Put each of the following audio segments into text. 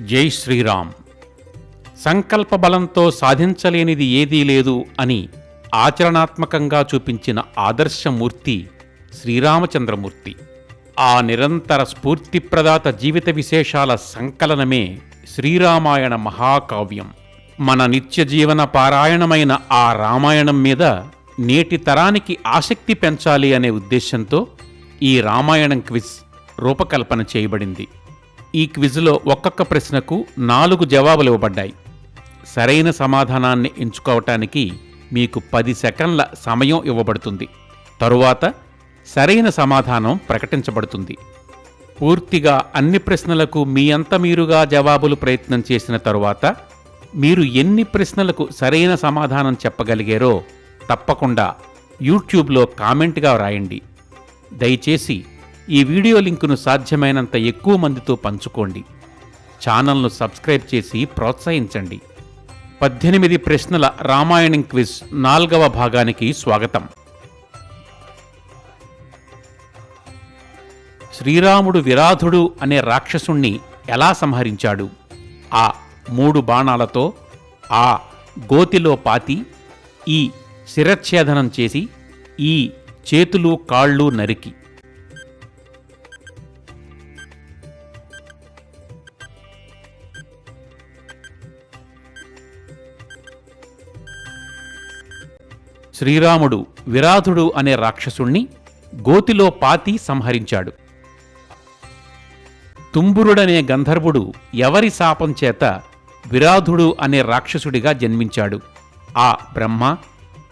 జై శ్రీరామ్. సంకల్ప బలంతో సాధించలేనిది ఏదీ లేదు అని ఆచరణాత్మకంగా చూపించిన ఆదర్శమూర్తి శ్రీరామచంద్రమూర్తి. ఆ నిరంతర స్ఫూర్తిప్రదాత జీవిత విశేషాల సంకలనమే శ్రీరామాయణ మహాకావ్యం. మన నిత్య జీవన పారాయణమైన ఆ రామాయణం మీద నేటి తరానికి ఆసక్తి పెంచాలి అనే ఉద్దేశంతో ఈ రామాయణం క్విజ్ రూపకల్పన చేయబడింది. ఈ క్విజ్లో ఒక్కొక్క ప్రశ్నకు నాలుగు జవాబులు ఇవ్వబడ్డాయి. సరైన సమాధానాన్ని ఎంచుకోవటానికి మీకు పది సెకండ్ల సమయం ఇవ్వబడుతుంది. తరువాత సరైన సమాధానం ప్రకటించబడుతుంది. పూర్తిగా అన్ని ప్రశ్నలకు మీ అంత మీరుగా జవాబులు ప్రయత్నం చేసిన తరువాత మీరు ఎన్ని ప్రశ్నలకు సరైన సమాధానం చెప్పగలిగారో తప్పకుండా యూట్యూబ్లో కామెంట్గా వ్రాయండి దయచేసి ఈ వీడియో లింకును సాధ్యమైనంత ఎక్కువ మందితో పంచుకోండి. ఛానల్ను సబ్స్క్రైబ్ చేసి ప్రోత్సహించండి. పద్దెనిమిది ప్రశ్నల రామాయణం క్విజ్ నాల్గవ భాగానికి స్వాగతం. శ్రీరాముడు విరాధుడు అనే రాక్షసుణ్ణి ఎలా సంహరించాడు? ఆ మూడు బాణాలతో ఆ గోతిలో పాతి ఈ శిరచ్ఛేదనం చేసి ఈ చేతులు కాళ్ళు నరికి. శ్రీరాముడు విరాధుడు అనే రాక్షసుణ్ణి గోతిలో పాతి సంహరించాడు. తుంబురుడనే గంధర్వుడు ఎవరి శాపం చేత విరాధుడు అనే రాక్షసుడిగా జన్మించాడు. ఆ బ్రహ్మ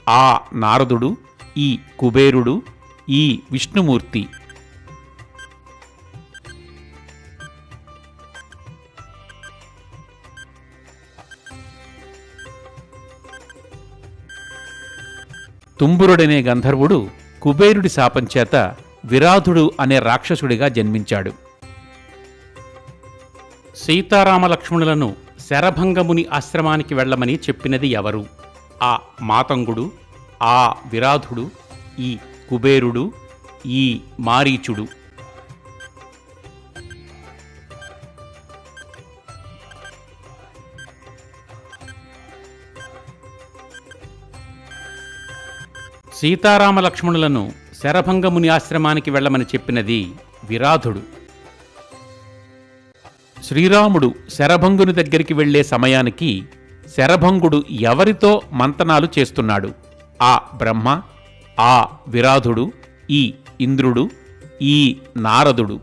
ఆ నారదుడు ఈ కుబేరుడు ఈ విష్ణుమూర్తి తుంబురుడనే గంధర్వుడు కుబేరుడి శాపంచేత విరాధుడు అనే రాక్షసుడిగా జన్మించాడు. సీతారామలక్ష్మణులను శరభంగముని ఆశ్రమానికి వెళ్ళమని చెప్పినది ఎవరు? ఆ మాతంగుడు ఆ విరాధుడు ఈ కుబేరుడు ఈ మారీచుడు. సీతారామ లక్ష్మణులను శరభంగముని ఆశ్రమానికి వెళ్ళమని చెప్పినది విరాధుడు. శ్రీరాముడు శరభంగుని దగ్గరికి వెళ్ళే సమయానికి శరభంగుడు ఎవరితో మంతనాలు చేస్తున్నాడు? ఆ బ్రహ్మ ఆ విరాధుడు ఈ ఇంద్రుడు ఈ నారదుడు.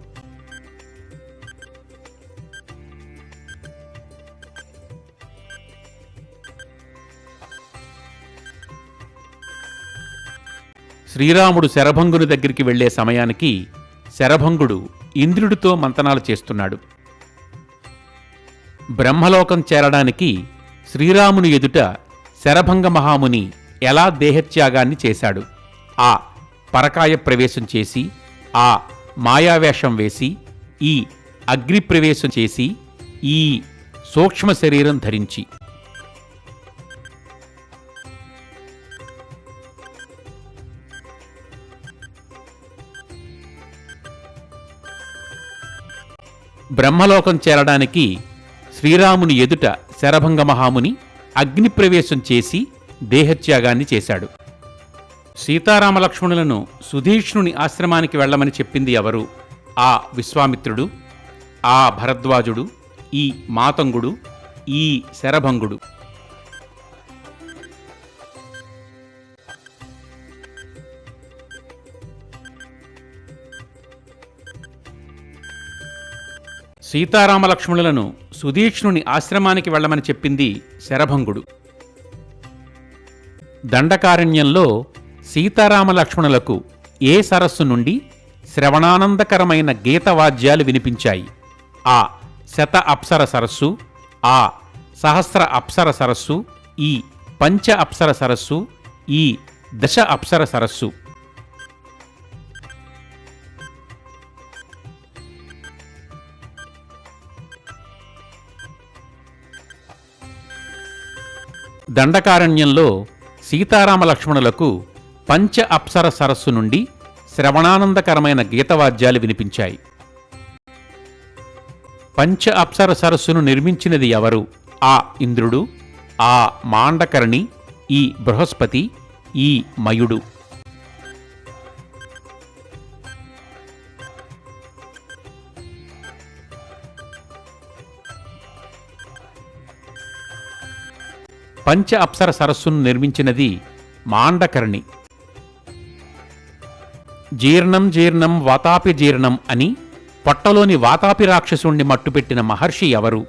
శ్రీరాముడు శరభంగుని దగ్గరికి వెళ్ళే సమయానికి శరభంగుడు ఇంద్రుడితో మంతనాలు చేస్తున్నాడు. బ్రహ్మలోకం చేరడానికి శ్రీరాముని ఎదుట శరభంగ మహాముని ఎలా దేహత్యాగాన్ని చేశాడు. ఆ పరకాయ ప్రవేశం చేసి ఆ మాయావేషం వేసి ఈ అగ్ని ప్రవేశం చేసి ఈ సూక్ష్మ శరీరం ధరించి బ్రహ్మలోకం చేరడానికి శ్రీరాముని ఎదుట శరభంగ మహాముని అగ్నిప్రవేశం చేసి దేహత్యాగాన్ని చేశాడు. సీతారామలక్ష్మణులను సుధీష్ణుని ఆశ్రమానికి వెళ్ళమని చెప్పింది ఎవరు? ఆ విశ్వామిత్రుడు ఆ భరద్వాజుడు ఈ మాతంగుడు ఈ శరభంగుడు. సీతారామలక్ష్మణులను సుధీక్ష్ణుని ఆశ్రమానికి వెళ్ళమని చెప్పింది శరభంగుడు. దండకారణ్యంలో సీతారామలక్ష్మణులకు ఏ సరస్సు నుండి శ్రవణానందకరమైన గీతవాద్యాలు వినిపించాయి? ఆ శత అప్సర సరస్సు ఆ సహస్ర అప్సర సరస్సు ఈ పంచ అప్సర సరస్సు ఈ దశ అప్సర సరస్సు. దండకారణ్యంలో సీతారామ లక్ష్మణులకు పంచ అప్సర సరస్సు నుండి శ్రవణానందకరమైన గీతవాద్యాలు వినిపించాయి. పంచ అప్సర సరస్సును నిర్మించినది ఎవరు? ఆ ఇంద్రుడు ఆ మాండకర్ణి ఈ బృహస్పతి ఈ మయుడు. పంచ అప్సర సరస్సును నిర్మించినది మాండకర్ణి. జీర్ణం జీర్ణం వాతాపి జీర్ణం అని పొట్టలోని వాతాపి రాక్షసుణ్ణి మట్టుపెట్టిన మహర్షి ఎవరు?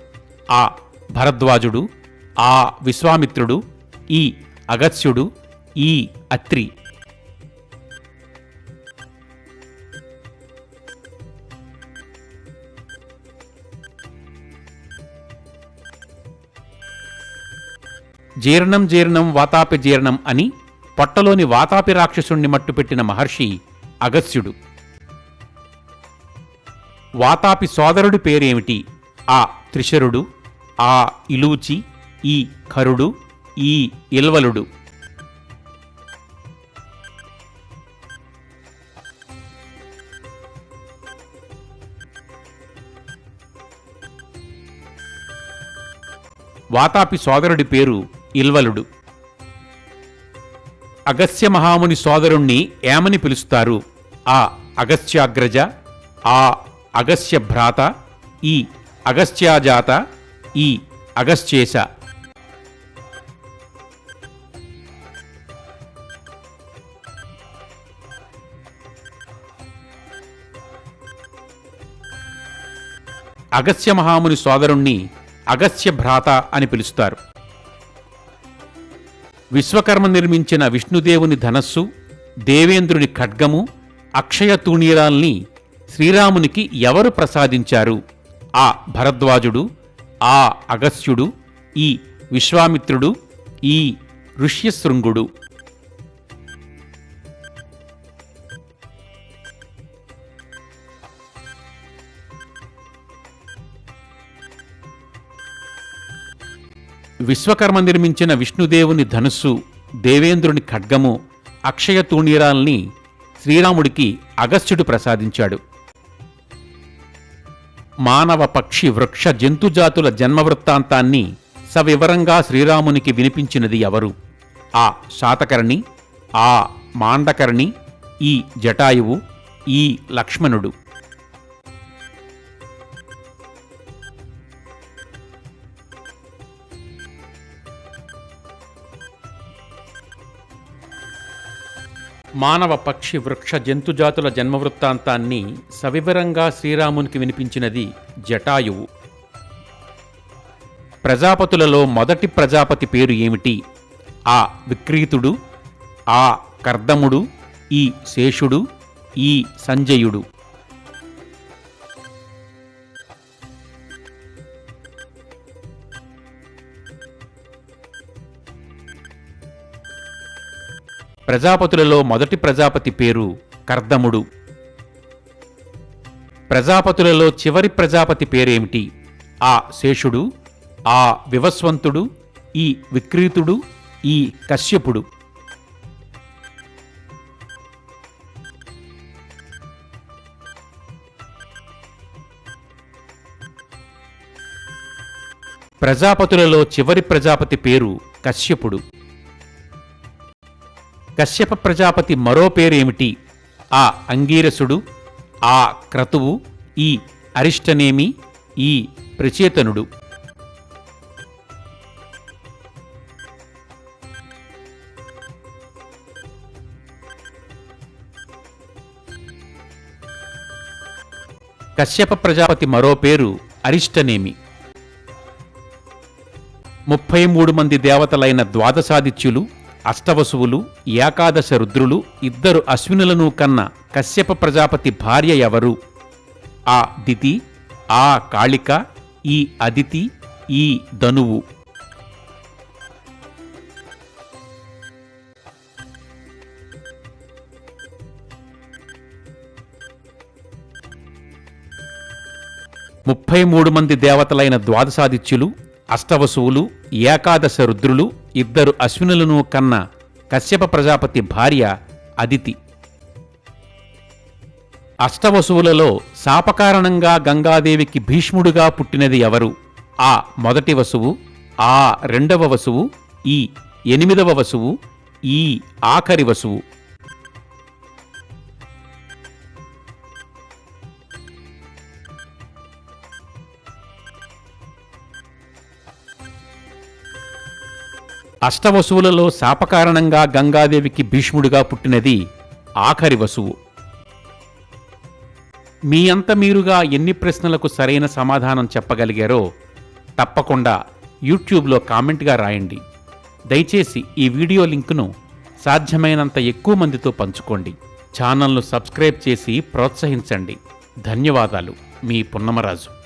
ఆ. భరద్వాజుడు. ఆ. విశ్వామిత్రుడు. ఈ. అగత్స్యుడు ఈ. అత్రి. జీర్ణం జీర్ణం వాతాపి జీర్ణం అని పొట్టలోని వాతాపి రాక్షసుణ్ణి మట్టుపెట్టిన మహర్షి అగస్త్యుడు. వాతాపి సోదరుడి పేరేమిటి? ఆ త్రిశరుడు ఆ ఇలూచి ఈ ఖరుడు ఈ ఇల్వలుడు. వాతాపి సోదరుడి పేరు ఇల్వలుడు. అగస్త్య మహాముని సోదరుణ్ణి ఏమని పిలుస్తారు? ఆ అగస్త్యాగ్రజ ఆ అగస్త్య భ్రాత ఈ అగస్త్యాజాత ఈ అగస్త్యేశ. అగస్త్య మహాముని సోదరుణ్ణి అగస్త్య భ్రాత అని పిలుస్తారు. విశ్వకర్మ నిర్మించిన విష్ణుదేవుని ధనస్సు దేవేంద్రుని ఖడ్గము అక్షయ తూణీరాల్ని శ్రీరామునికి ఎవరు ప్రసాదించారు? ఆ భరద్వాజుడు ఆ అగస్త్యుడు ఈ విశ్వామిత్రుడు ఈ ఋష్యశృంగుడు. విశ్వకర్మ నిర్మించిన విష్ణుదేవుని ధనుస్సు దేవేంద్రుని ఖడ్గము అక్షయ తూణీరాల్ని శ్రీరాముడికి అగస్త్యుడు ప్రసాదించాడు. మానవ పక్షి వృక్ష జంతుజాతుల జన్మవృత్తాంతాన్ని సవివరంగా శ్రీరామునికి వినిపించినది ఎవరు? ఆ శాతకర్ణి ఆ మాండకర్ణి ఈ జటాయువు ఈ లక్ష్మణుడు. మానవ పక్షి వృక్ష జంతుజాతుల జన్మవృత్తాంతాన్ని సవివరంగా శ్రీరామునికి వినిపించినది జటాయువు. ప్రజాపతులలో మొదటి ప్రజాపతి పేరు ఏమిటి? ఆ విక్రీతుడు ఆ కర్దముడు ఈ శేషుడు ఈ సంజయుడు. ప్రజాపతులలో మొదటి ప్రజాపతి పేరు కర్దముడు. ప్రజాపతులలో చివరి ప్రజాపతి పేరేమిటి? ఆ శేషుడు ఆ వివస్వంతుడు ఈ విక్రీతుడు ఈ కశ్యపుడు. ప్రజాపతులలో చివరి ప్రజాపతి పేరు కశ్యపుడు. కశ్యప ప్రజాపతి మరో పేరేమిటి? ఆ అంగీరసుడు ఆ క్రతువు ఈ అరిష్టనేమి ఈ ప్రచేతనుడు. కశ్యప ప్రజాపతి మరో పేరు అరిష్టనేమి. ముప్పై మూడు మంది దేవతలైన ద్వాదశాదిత్యులు అష్టవసువులు ఏకాదశ రుద్రులు ఇద్దరు అశ్వినులను కన్న కశ్యప ప్రజాపతి భార్య ఎవరు? ఆ దితి ఆ కాళిక ఈ అదితి ఈ ధనువు. ముప్పై మూడు మంది దేవతలైన ద్వాదశాదిత్యులు అష్టవసువులు ఏకాదశ రుద్రులు ఇద్దరు అశ్వినులను కన్న కశ్యప ప్రజాపతి భార్య అదితి. అష్టవసువులలో శాపకారణంగా గంగాదేవికి భీష్ముడుగా పుట్టినది ఎవరు? ఆ మొదటి వసువు ఆ రెండవ వసువు ఈ ఎనిమిదవ వసువు ఈ ఆఖరి వసువు. అష్టవసువులలో శాపకారణంగా గంగాదేవికి భీష్ముడిగా పుట్టినది ఆఖరి వసువు. మీ అంత మీరుగా ఎన్ని ప్రశ్నలకు సరైన సమాధానం చెప్పగలిగారో తప్పకుండా యూట్యూబ్లో కామెంట్గా రాయండి. దయచేసి ఈ వీడియో లింకును సాధ్యమైనంత ఎక్కువ మందితో పంచుకోండి. ఛానల్ను సబ్స్క్రైబ్ చేసి ప్రోత్సహించండి. ధన్యవాదాలు. మీ పున్నమరాజు.